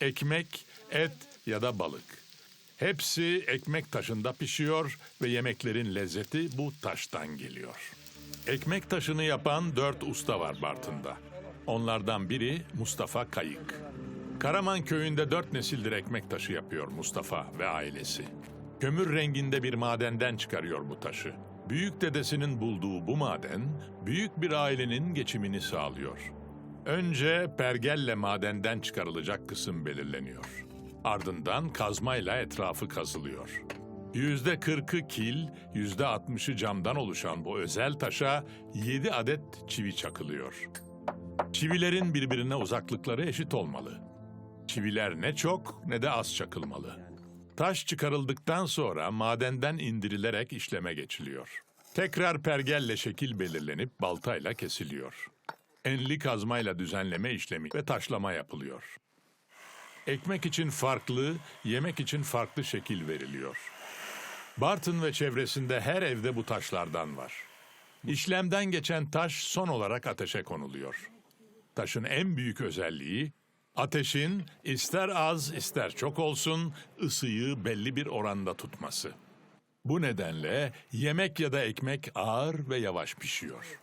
ekmek, et ya da balık. Hepsi ekmek taşında pişiyor ve yemeklerin lezzeti bu taştan geliyor. Ekmek taşını yapan dört usta var Bartın'da. Onlardan biri Mustafa Kayık. Karaman köyünde dört nesildir ekmek taşı yapıyor Mustafa ve ailesi. Kömür renginde bir madenden çıkarıyor bu taşı. Büyük dedesinin bulduğu bu maden, büyük bir ailenin geçimini sağlıyor. Önce pergelle madenden çıkarılacak kısım belirleniyor. Ardından kazmayla etrafı kazılıyor. Yüzde kırkı kil, yüzde altmışı camdan oluşan bu özel taşa yedi adet çivi çakılıyor. Çivilerin birbirine uzaklıkları eşit olmalı. Çiviler ne çok ne de az çakılmalı. Taş çıkarıldıktan sonra madenden indirilerek işleme geçiliyor. Tekrar pergelle şekil belirlenip baltayla kesiliyor. Enli kazmayla düzenleme işlemi ve taşlama yapılıyor. Ekmek için farklı, yemek için farklı şekil veriliyor. Bartın ve çevresinde her evde bu taşlardan var. İşlemden geçen taş son olarak ateşe konuluyor. Taşın en büyük özelliği ateşin ister az ister çok olsun ısıyı belli bir oranda tutması. Bu nedenle yemek ya da ekmek ağır ve yavaş pişiyor.